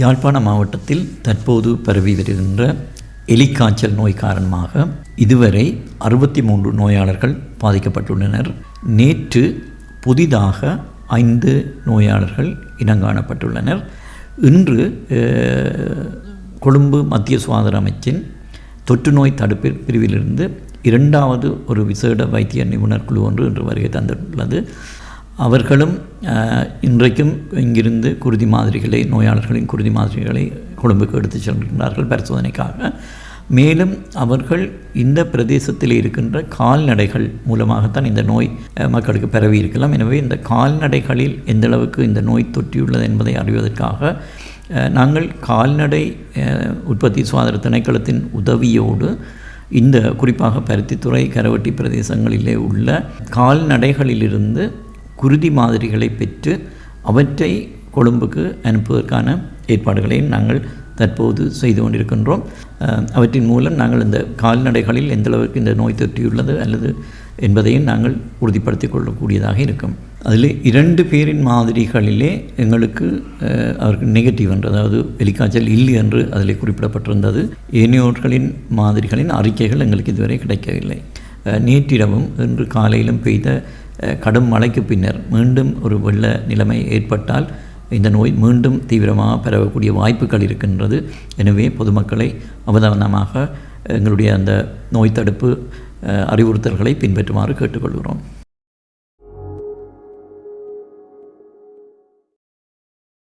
யாழ்ப்பாண மாவட்டத்தில் தற்போது பரவி வருகின்ற எலிக்காய்ச்சல் நோய் காரணமாக இதுவரை அறுபத்தி மூன்று நோயாளர்கள் பாதிக்கப்பட்டுள்ளனர். நேற்று புதிதாக ஐந்து நோயாளர்கள் இனங்காணப்பட்டுள்ளனர். இன்று கொழும்பு மத்திய சுகாதார அமைச்சின் தொற்று நோய் தடுப்பு பிரிவிலிருந்து இரண்டாவது ஒரு விசேட வைத்திய நிபுணர் குழு ஒன்று இன்று வருகை தந்துள்ளது. அவர்களும் இன்றைக்கும் இங்கிருந்து குருதி மாதிரிகளை நோயாளர்களின் குருதி மாதிரிகளை கொழும்புக்கு எடுத்துச் செல்கின்றார்கள் பரிசோதனைக்காக. மேலும் அவர்கள் இந்த பிரதேசத்தில் இருக்கின்ற கால்நடைகள் மூலமாகத்தான் இந்த நோய் மக்களுக்கு பரவி இருக்கலாம். எனவே இந்த கால்நடைகளில் எந்தளவுக்கு இந்த நோய் தொற்றியுள்ளது என்பதை அறிவதற்காக நாங்கள் கால்நடை உற்பத்தி சுகாதார திணைக்களத்தின் உதவியோடு இந்த குறிப்பாக பருத்தித்துறை கரவட்டி பிரதேசங்களிலே உள்ள கால்நடைகளிலிருந்து குருதி மாதிரிகளை பெற்று அவற்றை கொழும்புக்கு அனுப்புவதற்கான ஏற்பாடுகளையும் நாங்கள் தற்போது செய்து கொண்டிருக்கின்றோம். அவற்றின் மூலம் நாங்கள் இந்த கால்நடைகளில் எந்தளவுக்கு இந்த நோய் தொற்றியுள்ளது அல்லது என்பதையும் நாங்கள் உறுதிப்படுத்திக் கொள்ளக்கூடியதாக இருக்கும். அதில் இரண்டு பேரின் மாதிரிகளிலே எங்களுக்கு அவருக்கு நெகட்டிவ் என்று அதாவது வெளிக்காய்ச்சல் இல்லை என்று அதில் குறிப்பிடப்பட்டிருந்தது. ஏனையோர்களின் மாதிரிகளின் அறிக்கைகள் எங்களுக்கு இதுவரை கிடைக்கவில்லை. நேற்றிரவும் இன்று காலையிலும் பெய்த கடும் மழைக்கு பின்னர் மீண்டும் ஒரு வெள்ள நிலைமை ஏற்பட்டால் இந்த நோய் மீண்டும் தீவிரமாக பரவக்கூடிய வாய்ப்புகள் இருக்கின்றது. எனவே பொதுமக்களை அவதானமாக எங்களுடைய அந்த நோய் தடுப்பு அறிவுறுத்தல்களை பின்பற்றுமாறு கேட்டுக்கொள்கிறோம்.